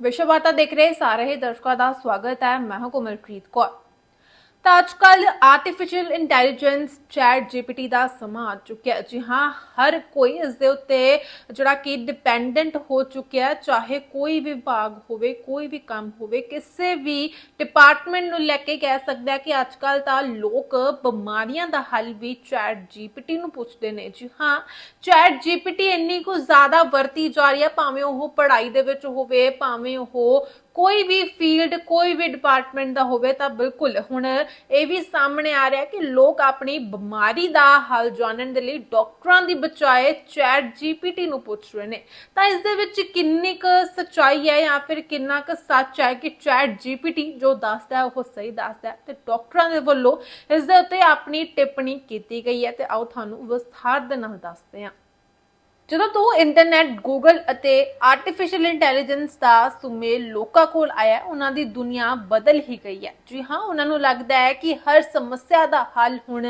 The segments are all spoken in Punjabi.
ਵਿਸ਼ਵ ਵਾਰਤਾ ਦੇਖ ਰਹੇ ਸਾਰੇ ਦਰਸ਼ਕਾਂ ਦਾ ਸਵਾਗਤ ਹੈ। ਮੈਂ ਹਾਂ ਕੋਮਲਪ੍ਰੀਤ ਕੌਰ। ਤਾਂ ਅੱਜ ਆਰਟੀਫੀਸ਼ੀਅਲ ਇੰਟੈਲੀਜੈਂਸ ਚੈਟ ਜੀਪੀਟੀ ਦਾ ਸਮਾਂ ਆ ਚੁੱਕਿਆ ਜੀ ਹਾਂ, ਹਰ ਕੋਈ ਇਸ ਦੇ ਉੱਤੇ ਜਿਹੜਾ ਕਿ ਡਿਪੈਂਡੈਂਟ ਹੋ ਚੁੱਕਿਆ ਚਾਹੇ ਕੋਈ ਵੀ ਵਿਭਾਗ ਹੋਵੇ, ਕੋਈ ਵੀ ਕੰਮ ਹੋਵੇ, ਕਿਸੇ ਵੀ ਡਿਪਾਰਟਮੈਂਟ ਨੂੰ ਲੈ ਕੇ ਕਹਿ ਸਕਦਾ ਕਿ ਅੱਜ ਕੱਲ ਤਾਂ ਲੋਕ ਬਿਮਾਰੀਆਂ ਦਾ ਹੱਲ ਵੀ ਚੈਟ ਜੀਪੀਟੀ ਨੂੰ ਪੁੱਛਦੇ ਨੇ। ਜੀ ਹਾਂ ਚੈਟ ਜੀਪੀਟੀ ਇੰਨੀ ਕੁ ਜ਼ਿਆਦਾ ਵਰਤੀ ਜਾ ਰਹੀ ਹੈ, ਭਾਵੇਂ ਉਹ ਪੜ੍ਹਾਈ ਦੇ ਵਿੱਚ ਹੋਵੇ, ਭਾਵੇਂ ਉਹ ਕੋਈ ਵੀ ਫੀਲਡ ਕੋਈ ਵੀ ਡਿਪਾਰਟਮੈਂਟ ਦਾ ਹੋਵੇ ਤਾਂ ਬਿਲਕੁਲ, ਹੁਣ ਇਹ ਵੀ ਸਾਹਮਣੇ ਆ ਰਿਹਾ ਕਿ ਲੋਕ ਆਪਣੀ ਬਿਮਾਰੀ ਦਾ ਹੱਲ ਜਾਣਨ ਦੇ ਲਈ ਡਾਕਟਰਾਂ ਦੀ ਬਚਾਏ ਚੈਟ ਜੀਪੀਟੀ ਨੂੰ ਪੁੱਛ ਰਹੇ ਨੇ। ਤਾਂ ਇਸ ਦੇ ਵਿੱਚ ਕਿੰਨੀ ਕੁ ਸੱਚਾਈ ਹੈ ਜਾਂ ਫਿਰ ਕਿੰਨਾ ਕੁ ਸੱਚ ਹੈ ਕਿ ਚੈਟ ਜੀਪੀਟੀ ਜੋ ਦੱਸਦਾ ਹੈ, ਉਹ ਸਹੀ ਦੱਸਦਾ ਹੈ ਤੇ ਡਾਕਟਰਾਂ ਦੇ ਵੱਲੋਂ ਇਸ ਦੇ ਉੱਤੇ ਆਪਣੀ ਟਿੱਪਣੀ ਕੀਤੀ ਗਈ ਹੈ ਤੇ ਆਓ ਤੁਹਾਨੂੰ ਵਿਸਥਾਰ ਦੇ ਨਾਲ ਦੱਸਦੇ ਹਾਂ। ਜਦੋਂ ਤੋਂ ਇੰਟਰਨੈਟ ਗੂਗਲ ਅਤੇ ਆਰਟੀਫੀਸ਼ੀਅਲ ਇੰਟੈਲੀਜੈਂਸ ਦਾ ਸੁਮੇਲ ਲੋਕਾਂ ਕੋਲ ਆਇਆ, ਉਹਨਾਂ ਦੀ ਦੁਨੀਆ ਬਦਲ ਹੀ ਗਈ ਹੈ। ਜੀ ਹਾਂ, ਉਹਨਾਂ ਨੂੰ ਲੱਗਦਾ ਹੈ ਕਿ ਹਰ ਸਮੱਸਿਆ ਦਾ ਹੱਲ ਹੁਣ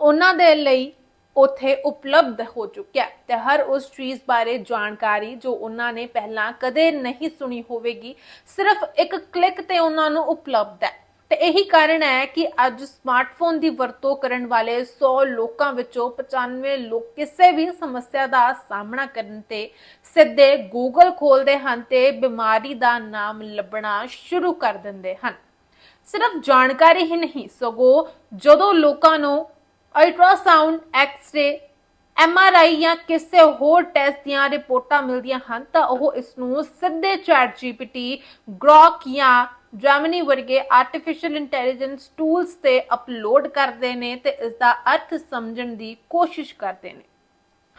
ਉਹਨਾਂ ਦੇ ਲਈ ਉਥੇ ਉਪਲਬਧ ਹੋ ਚੁੱਕਿਆ ਤੇ ਹਰ ਉਸ ਚੀਜ਼ ਬਾਰੇ ਜਾਣਕਾਰੀ ਜੋ ਉਹਨਾਂ ਨੇ ਪਹਿਲਾਂ ਕਦੇ ਨਹੀਂ ਸੁਣੀ ਹੋਵੇਗੀ, ਸਿਰਫ ਇੱਕ ਕਲਿੱਕ ਤੇ ਉਹਨਾਂ ਨੂੰ ਉਪਲਬਧ ਹੈ। ਤੇ ਇਹੀ ਕਾਰਨ ਹੈ ਕਿ ਅੱਜ ਸਮਾਰਟਫੋਨ ਦੀ ਵਰਤੋਂ ਕਰਨ ਵਾਲੇ 100 ਲੋਕਾਂ ਵਿੱਚੋਂ 95 ਲੋਕ ਕਿਸੇ ਵੀ ਸਮੱਸਿਆ ਦਾ ਸਾਹਮਣਾ ਕਰਨ ਤੇ ਸਿੱਧੇ ਗੂਗਲ ਖੋਲਦੇ ਹਨ ਤੇ ਬਿਮਾਰੀ ਦਾ ਨਾਮ ਲੱਭਣਾ ਸ਼ੁਰੂ ਕਰ ਦਿੰਦੇ ਹਨ। ਸਿਰਫ ਜਾਣਕਾਰੀ ਹੀ ਨਹੀਂ, ਸਗੋਂ ਜਦੋਂ ਲੋਕਾਂ ਨੂੰ ਅਲਟਰਾਸਾਊਂਡ ਐਕਸ-ਰੇ ਐਮਆਰਆਈ ਜਾਂ ਕਿਸੇ ਹੋਰ ਟੈਸਟ ਦੀਆਂ ਰਿਪੋਰਟਾਂ ਮਿਲਦੀਆਂ ਹਨ ਤਾਂ ਉਹ ਇਸ ਨੂੰ ਸਿੱਧੇ ਚੈਟ ਜੀਪੀਟੀ ਗ੍ਰੋਕ ਜਾਂ ਜੈਮਨੀ ਵਰਗੇ ਆਰਟੀਫੀਸ਼ੀਅਲ ਇੰਟੈਲੀਜੈਂਸ ਟੂਲਸ ਤੇ ਅਪਲੋਡ ਕਰਦੇ ਨੇ ਤੇ ਇਸ ਦਾ ਅਰਥ ਸਮਝਣ ਦੀ ਕੋਸ਼ਿਸ਼ ਕਰਦੇ ਨੇ।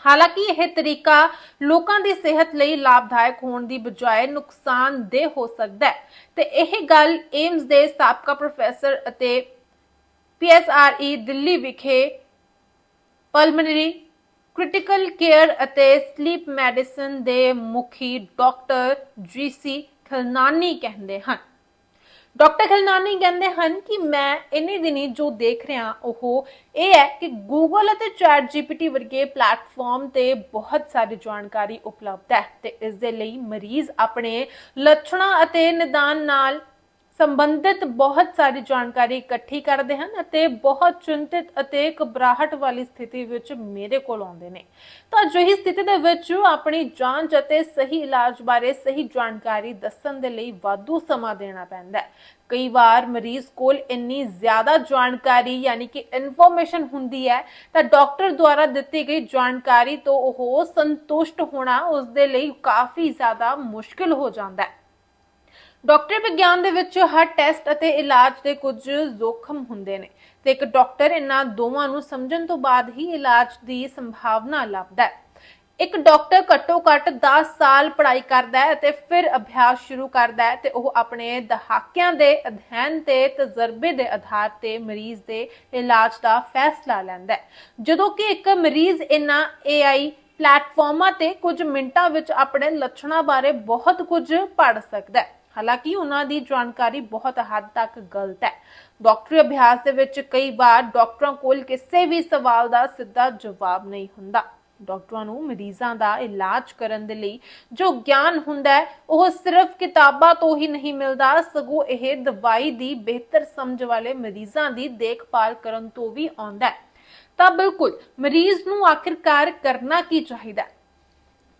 ਹਾਲਾਂਕਿ ਇਹ ਤਰੀਕਾ ਲੋਕਾਂ ਦੀ ਸਿਹਤ ਲਈ ਲਾਭਦਾਇਕ ਹੋਣ ਦੀ ਬਜਾਏ ਨੁਕਸਾਨਦੇਹ ਹੋ ਸਕਦਾ ਹੈ। ਤੇ ਇਹ ਗੱਲ ਏਮਸ ਦੇ ਸਾਬਕਾ ਪ੍ਰੋਫੈਸਰ ਅਤੇ ਪੀਐਸਆਰਈ ਦਿੱਲੀ ਵਿਖੇ ਪਲਮਨਰੀ ਕ੍ਰਿਟੀਕਲ ਕੇਅਰ ਅਤੇ ਸਲੀਪ ਮੈਡੀਸਨ ਦੇ ਮੁਖੀ ਡਾਕਟਰ ਜੀਸੀ ਖਲਨਾਨੀ ਕਹਿੰਦੇ ਹਨ। ਡਾਕਟਰ ਖਲਨਾਨੀ ਕਹਿੰਦੇ ਹਨ ਕਿ ਮੈਂ ਇਨੇ ਦਿਨੀ ਜੋ ਦੇਖ ਰਿਹਾ ਉਹ ਇਹ ਹੈ ਕਿ ਗੂਗਲ ਅਤੇ ਚੈਟ ਜੀਪੀਟੀ ਵਰਗੇ ਪਲੇਟਫਾਰਮ ਤੇ ਬਹੁਤ ਸਾਰੀ ਜਾਣਕਾਰੀ ਉਪਲਬਧ ਹੈ ਤੇ ਇਸ ਦੇ ਲਈ ਮਰੀਜ਼ ਆਪਣੇ ਲੱਛਣਾਂ ਅਤੇ ਨਿਦਾਨ ਨਾਲ ਸੰਬੰਧਿਤ ਬਹੁਤ ਸਾਰੀ ਜਾਣਕਾਰੀ ਇਕੱਠੀ ਕਰਦੇ ਹਨ ਅਤੇ ਬਹੁਤ ਚਿੰਤਿਤ ਅਤੇ ਘਬਰਾਹਟ ਵਾਲੀ ਸਥਿਤੀ ਵਿੱਚ ਮੇਰੇ ਕੋਲ ਆਉਂਦੇ ਨੇ। ਤਾਂ ਅਜਿਹੀ ਸਥਿਤੀ ਦੇ ਵਿੱਚ ਆਪਣੀ ਜਾਂਚ ਅਤੇ ਸਹੀ ਇਲਾਜ ਬਾਰੇ ਸਹੀ ਜਾਣਕਾਰੀ ਦੱਸਣ ਦੇ ਲਈ ਵਾਧੂ ਸਮਾਂ ਦੇਣਾ ਪੈਂਦਾ ਹੈ। ਕਈ ਵਾਰ ਮਰੀਜ਼ ਕੋਲ ਇੰਨੀ ਜ਼ਿਆਦਾ ਜਾਣਕਾਰੀ ਯਾਨੀ ਕਿ ਇਨਫੋਰਮੇਸ਼ਨ ਹੁੰਦੀ ਹੈ ਤਾਂ ਡਾਕਟਰ ਦੁਆਰਾ ਦਿੱਤੀ ਗਈ ਜਾਣਕਾਰੀ ਤੋਂ ਉਹ ਸੰਤੁਸ਼ਟ ਹੋਣਾ ਉਸ ਦੇ ਲਈ ਕਾਫੀ ਜ਼ਿਆਦਾ ਮੁਸ਼ਕਿਲ ਹੋ ਜਾਂਦਾ ਹੈ। ਡਾਕਟਰ ਵਿਗਿਆਨ ਦੇ ਵਿੱਚ ਹਰ ਟੈਸਟ ਅਤੇ ਇਲਾਜ ਦੇ ਕੁਝ ਜ਼ੋਖਮ ਹੁੰਦੇ ਨੇ ਤੇ ਇੱਕ ਡਾਕਟਰ ਇਹਨਾਂ ਦੋਵਾਂ ਨੂੰ ਸਮਝਣ ਤੋਂ ਬਾਅਦ ਹੀ ਇਲਾਜ ਦੀ ਸੰਭਾਵਨਾ ਲੱਭਦਾ ਹੈ। ਇੱਕ ਡਾਕਟਰ ਘੱਟੋ ਘੱਟ 10 ਸਾਲ ਪੜ੍ਹਾਈ ਕਰਦਾ ਹੈ ਅਤੇ ਫਿਰ ਅਭਿਆਸ ਸ਼ੁਰੂ ਕਰਦਾ ਹੈ ਤੇ ਉਹ ਆਪਣੇ ਦਹਾਕਿਆਂ ਦੇ ਅਧਿਐਨ ਤੇ ਤਜਰਬੇ ਦੇ ਆਧਾਰ ਤੇ ਮਰੀਜ਼ ਦੇ ਇਲਾਜ ਦਾ ਫੈਸਲਾ ਲੈਂਦਾ ਹੈ। ਜਦੋਂ ਕਿ ਇੱਕ ਮਰੀਜ਼ ਇਹਨਾਂ AI ਪਲੇਟਫਾਰਮਾਂ ਤੇ ਕੁਝ ਮਿੰਟਾਂ ਵਿੱਚ ਆਪਣੇ ਲੱਛਣਾਂ ਬਾਰੇ ਬਹੁਤ ਕੁਝ ਪੜ੍ਹ ਸਕਦਾ ਹੈ। ਹਾਲਾਂਕਿ ਉਹਨਾਂ ਦੀ ਜਾਣਕਾਰੀ ਬਹੁਤ ਹੱਦ ਤੱਕ ਗਲਤ ਹੈ। ਡਾਕਟਰੀ ਅਭਿਆਸ ਦੇ ਵਿੱਚ ਕਈ ਵਾਰ ਡਾਕਟਰਾਂ ਕੋਲ ਕਿਸੇ ਵੀ ਸਵਾਲ ਦਾ ਸਿੱਧਾ ਜਵਾਬ ਨਹੀਂ ਹੁੰਦਾ। ਡਾਕਟਰਾਂ ਨੂੰ ਮਰੀਜ਼ਾਂ ਦਾ ਇਲਾਜ ਕਰਨ ਦੇ ਲਈ ਜੋ ਗਿਆਨ ਹੁੰਦਾ ਹੈ, ਉਹ ਸਿਰਫ ਕਿਤਾਬਾਂ ਤੋਂ ਹੀ ਨਹੀਂ ਮਿਲਦਾ, ਸਗੋਂ ਇਹ ਦਵਾਈ ਦੀ ਬਿਹਤਰ ਸਮਝ ਵਾਲੇ ਮਰੀਜ਼ਾਂ ਦੀ ਦੇਖਭਾਲ ਕਰਨ ਤੋਂ ਵੀ ਆਉਂਦਾ ਹੈ। ਤਾਂ ਬਿਲਕੁਲ, ਮਰੀਜ਼ ਨੂੰ ਆਖਿਰਕਾਰ ਕਰਨਾ ਕੀ ਚਾਹੀਦਾ ਹੈ?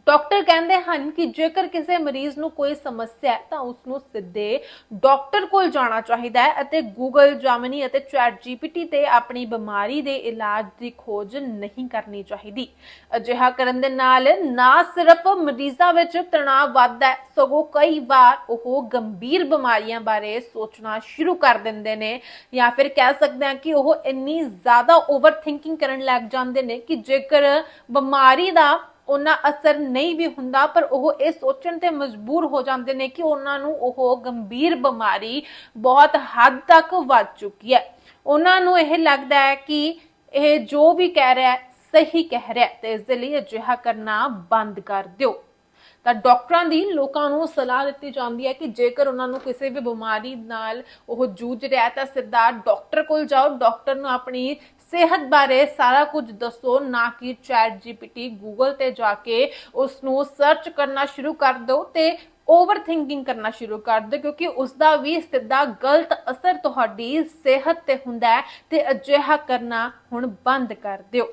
ਡਾਕਟਰ ਕਹਿੰਦੇ ਹਨ ਕਿ ਜੇਕਰ ਕਿਸੇ ਮਰੀਜ਼ ਨੂੰ ਕੋਈ ਸਮੱਸਿਆ ਹੈ, ਤਾਂ ਉਸ ਨੂੰ ਸਿੱਧੇ ਡਾਕਟਰ ਕੋਲ ਜਾਣਾ ਚਾਹੀਦਾ ਹੈ ਅਤੇ ਗੂਗਲ ਜਾਮਨੀ ਅਤੇ ਚੈਟ ਜੀਪੀਟੀ ਤੇ ਆਪਣੀ ਬਿਮਾਰੀ ਦੇ ਇਲਾਜ ਦੀ ਖੋਜ ਨਹੀਂ ਕਰਨੀ ਚਾਹੀਦੀ। ਅਜਿਹਾ ਕਰਨ ਦੇ ਨਾਲ ਨਾ ਸਿਰਫ ਮਰੀਜ਼ਾਂ ਵਿੱਚ ਤਣਾਅ ਵੱਧਦਾ ਹੈ, ਸਗੋਂ ਕਈ ਵਾਰ ਉਹ ਗੰਭੀਰ ਬਿਮਾਰੀਆਂ ਬਾਰੇ ਸੋਚਣਾ ਸ਼ੁਰੂ ਕਰ ਦਿੰਦੇ ਨੇ ਜਾਂ ਫਿਰ ਕਹਿ ਸਕਦੇ ਹਾਂ ਕਿ ਉਹ ਇੰਨੀ ਜ਼ਿਆਦਾ ਓਵਰ ਥਿੰਕਿੰਗ ਕਰਨ ਲੱਗ ਜਾਂਦੇ ਨੇ ਕਿ ਜੇਕਰ ਬਿਮਾਰੀ ਦਾ ਉਹਨਾਂ ਅਸਰ ਨਹੀਂ ਵੀ ਹੁੰਦਾ, ਪਰ ਉਹ ਇਹ ਸੋਚਣ ਤੇ ਮਜਬੂਰ ਹੋ ਜਾਂਦੇ ਨੇ ਕਿ ਉਹਨਾਂ ਨੂੰ ਉਹ ਗੰਭੀਰ ਬਿਮਾਰੀ ਬਹੁਤ ਹੱਦ ਤੱਕ ਵੱਧ ਚੁੱਕੀ ਹੈ। ਉਹਨਾਂ ਨੂੰ ਇਹ ਲੱਗਦਾ ਹੈ ਕਿ ਇਹ ਜੋ ਵੀ ਕਹਿ ਰਿਹਾ ਸਹੀ ਕਹਿ ਰਿਹਾ ਤੇ ਇਸ ਦੇ ਲਈ ਅਜਿਹਾ ਕਰਨਾ ਬੰਦ ਕਰ ਦਿਓ। ਤਾਂ ਡਾਕਟਰਾਂ ਦੀ ਲੋਕਾਂ ਨੂੰ ਸਲਾਹ ਦਿੱਤੀ ਜਾਂਦੀ ਹੈ ਕਿ ਜੇਕਰ ਉਹਨਾਂ ਨੂੰ ਕਿਸੇ ਵੀ ਬਿਮਾਰੀ ਨਾਲ ਉਹ ਜੂਝ ਰਿਹਾ ਤਾਂ ਸਿੱਧਾ ਡਾਕਟਰ ਕੋਲ ਜਾਓ। ਡਾਕਟਰ ਨੂੰ ਆਪਣੀ ਸਿਹਤ ਬਾਰੇ ਸਾਰਾ ਕੁਝ ਦੱਸੋ, ਨਾ ਕਿ ਚੈਟ ਜੀਪੀਟੀ ਗੂਗਲ ਤੇ ਜਾ ਕੇ ਉਸ ਨੂੰ ਸਰਚ ਕਰਨਾ ਸ਼ੁਰੂ ਕਰ ਦਿਓ ਤੇ ਓਵਰ ਥਿੰਕਿੰਗ ਕਰਨਾ ਸ਼ੁਰੂ ਕਰ ਦਿਓ, ਕਿਉਂਕਿ ਉਸ ਦਾ ਵੀ ਸਿੱਧਾ ਗਲਤ ਅਸਰ ਤੁਹਾਡੀ ਸਿਹਤ ਤੇ ਹੁੰਦਾ ਹੈ ਤੇ ਅਜਿਹਾ ਕਰਨਾ ਹੁਣ ਬੰਦ ਕਰ ਦਿਓ।